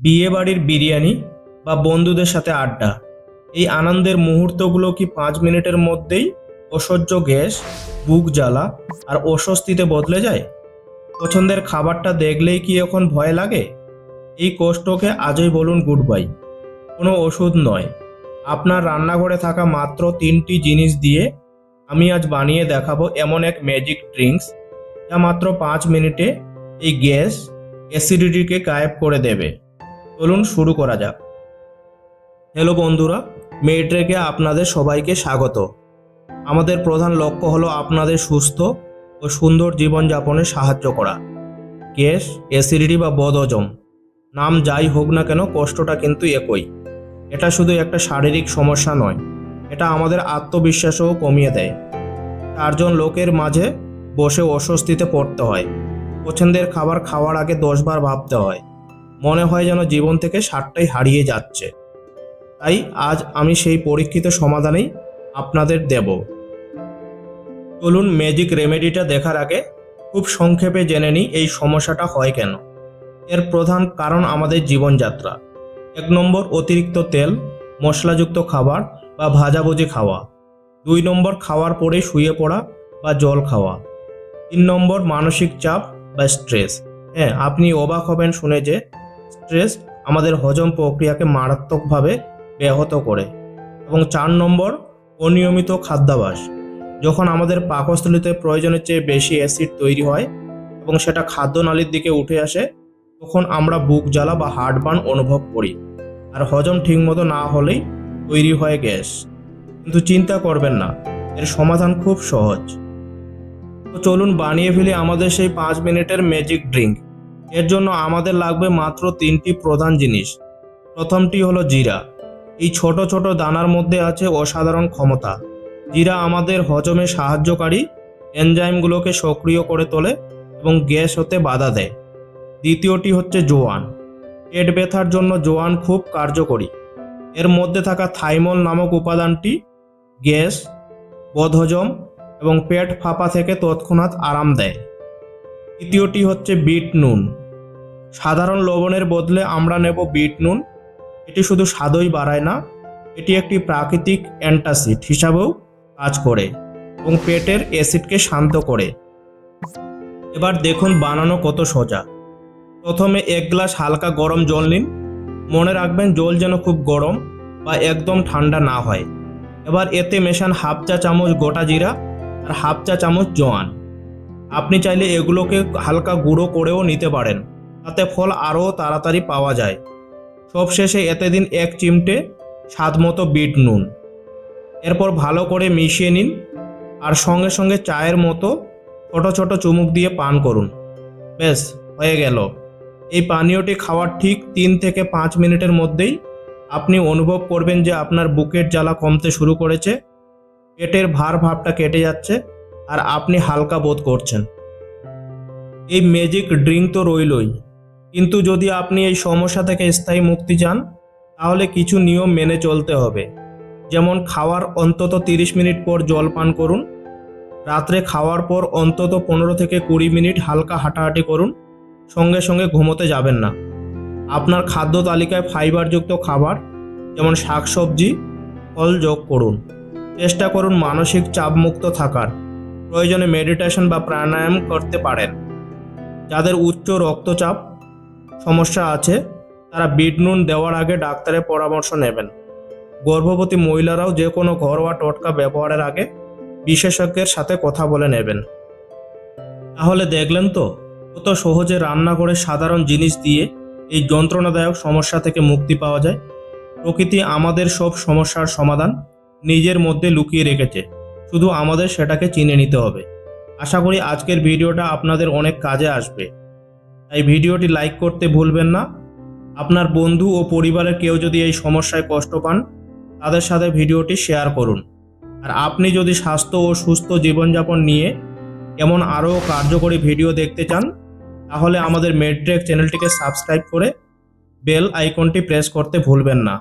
বিয়ে বাড়ির বিরিয়ানি বা বন্ধুদের সাথে আড্ডা। এই আনন্দের মুহূর্তগুলো কি পাঁচ মিনিটের মধ্যেই অসহ্য গ্যাস, বুক জ্বালা আর অস্বস্তিতে বদলে যায়? পছন্দের খাবারটা দেখলেই কি এখন ভয় লাগে? এই কষ্টকে আজই বলুন গুড বাই কোনো ওষুধ নয়। আপনার রান্নাঘরে থাকা মাত্র তিনটি জিনিস দিয়ে আমি আজ বানিয়ে দেখাবো এমন এক ম্যাজিক ড্রিঙ্কস যা মাত্র পাঁচ মিনিটে এই গ্যাস অ্যাসিডিটিকে গায়েব করে দেবে। চলুন শুরু করা যাক। হ্যালো বন্ধুরা মেট্রেকে আপনাদের সবাইকে স্বাগত। আমাদের প্রধান লক্ষ্য হলো আপনাদের সুস্থ ও সুন্দর জীবনযাপনে সাহায্য করা। গ্যাস, অ্যাসিডিটি বা বদহজম নাম যাই হোক না কেন, কষ্টটা কিন্তু একই। এটা শুধু একটা শারীরিক সমস্যা নয়, এটা আমাদের আত্মবিশ্বাসও কমিয়ে দেয়। চারজন লোকের মাঝে বসে অস্বস্তিতে পড়তে হয়। পছন্দের খাবার খাওয়ার আগে দশবার ভাবতে হয় মনে হয় যেন জীবন থেকে সারটাই হারিয়ে যাচ্ছে। তাই আজ আমি সেই পরীক্ষিত সমাধানেই আপনাদের দেব। চলুন ম্যাজিক রেমেডিটা দেখার আগে খুব সংক্ষেপে জেনে নিই এই সমস্যাটা হয় কেন। এর প্রধান কারণ আমাদের জীবনযাত্রা। এক নম্বর, অতিরিক্ত তেল, মশলাযুক্ত খাবার বা ভাজাভুজি খাওয়া। দুই নম্বর, খাওয়ার পরে শুয়ে পড়া বা জল খাওয়া। তিন নম্বর, মানসিক চাপ বা স্ট্রেস হ্যাঁ আপনি অবাক হবেন শুনে যে স্ট্রেস আমাদের হজম প্রক্রিয়াকে মারাত্মকভাবে ব্যাহত করে। এবং চার নম্বর, অনিয়মিত খাদ্যাভাস যখন আমাদের পাকস্থলিতে প্রয়োজনের চেয়ে বেশি অ্যাসিড তৈরি হয় এবং সেটা খাদ্যনালীর দিকে উঠে আসে, তখন আমরা বুক জ্বালা বা হার্টবার্ন অনুভব করি। আর হজম ঠিকমতো না হলেই তৈরি হয় গ্যাস। কিন্তু চিন্তা করবেন না, এর সমাধান খুব সহজ। তো চলুন বানিয়ে ফেলি আমাদের সেই পাঁচ মিনিটের ম্যাজিক ড্রিঙ্ক এর জন্য আমাদের লাগবে মাত্র তিনটি প্রধান জিনিস। প্রথমটি হলো জিরা। এই ছোট ছোট দানার মধ্যে আছে অসাধারণ ক্ষমতা। জিরা আমাদের হজমে সাহায্যকারী, এনজাইমগুলোকে সক্রিয় করে তোলে এবং গ্যাস হতে বাধা দেয়। দ্বিতীয়টি হচ্ছে জোয়ান। পেট ব্যথার জন্য জোয়ান খুব কার্যকরী। এর মধ্যে থাকা থাইমল নামক উপাদানটি গ্যাস, বদহজম এবং পেট ফাঁপা থেকে তৎক্ষণাৎ আরাম দেয়। তৃতীয়টি হচ্ছে বিট নুন। সাধারণ লবণের বদলে আমরা নেব বিট নুন। এটি শুধু স্বাদই বাড়ায় না, এটি একটি প্রাকৃতিক অ্যান্টাসিড হিসাবেও কাজ করে এবং পেটের অ্যাসিডকে শান্ত করে। এবার দেখুন বানানো কত সোজা। প্রথমে এক গ্লাস হালকা গরম জল নিন। মনে রাখবেন জল যেন খুব গরম বা একদম ঠান্ডা না হয়। এবার এতে মেশান হাফ চা চামচ গোটা জিরা আর হাফ চা চামচ জোয়ান। আপনি চাইলে এগুলোকে হালকা গুঁড়ো করেও নিতে পারেন। তাতে ফল আরও তাড়াতাড়ি পাওয়া যায়। সবশেষে এতে দিন এক চিমটে স্বাদ মতো বিট নুন। এরপর ভালো করে মিশিয়ে নিন আর সঙ্গে সঙ্গে চায়ের মতো ছোট ছোট চুমুক দিয়ে পান করুন। বেশ হয়ে গেল। এই পানীয়টি খাওয়ার ঠিক তিন থেকে পাঁচ মিনিটের মধ্যেই আপনি অনুভব করবেন যে আপনার বুকের জ্বালা কমতে শুরু করেছে, পেটের ভার ভাবটা কেটে যাচ্ছে আর আপনি হালকা বোধ করছেন। এই ম্যাজিক ড্রিঙ্ক তো রইলই। কিন্তু যদি আপনি এই সমস্যা থেকে স্থায়ী মুক্তি চান, তাহলে কিছু নিয়ম মেনে চলতে হবে। যেমন খাওয়ার অন্তত তিরিশ মিনিট পর জল পান করুন। রাত্রে খাওয়ার পর অন্তত পনেরো থেকে কুড়ি মিনিট হালকা হাঁটাহাঁটি করুন। সঙ্গে সঙ্গে ঘুমোতে যাবেন না। আপনার খাদ্য তালিকায় ফাইবারযুক্ত খাবার, যেমন শাকসবজি, ফল যোগ করুন। চেষ্টা করুন মানসিক চাপমুক্ত থাকার। প্রয়োজনে মেডিটেশন বা প্রাণায়াম করতে পারেন। যাদের উচ্চ রক্তচাপ সমস্যা আছে, তারা বিট নুন দেওয়ার আগে ডাক্তারের পরামর্শ নেবেন। গর্ভবতী মহিলারাও যে কোনো ঘরোয়া টোটকা ব্যবহারের আগে বিশেষজ্ঞের সাথে কথা বলে নেবেন। তাহলে দেখলেন তো, কত সহজে রান্না করে সাধারণ জিনিস দিয়ে এই যন্ত্রণাদায়ক সমস্যা থেকে মুক্তি পাওয়া যায়। প্রকৃতি আমাদের সব সমস্যার সমাধান নিজের মধ্যে লুকিয়ে রেখেছে, শুধু আমাদের সেটাকে চিনে নিতে হবে। আশা করি আজকের ভিডিওটা আপনাদের অনেক কাজে আসবে। তাই ভিডিওটি লাইক করতে ভুলবেন না। আপনার বন্ধু ও পরিবারের কেউ যদি এই সমস্যায় কষ্ট পান, তাদের সাথে ভিডিওটি শেয়ার করুন। আর আপনি যদি স্বাস্থ্য ও সুস্থ জীবনযাপন নিয়ে এমন আরও কার্যকরী ভিডিও দেখতে চান, তাহলে আমাদের মেডট্রেক চ্যানেলটিকে সাবস্ক্রাইব করে বেল আইকনটি প্রেস করতে ভুলবেন না।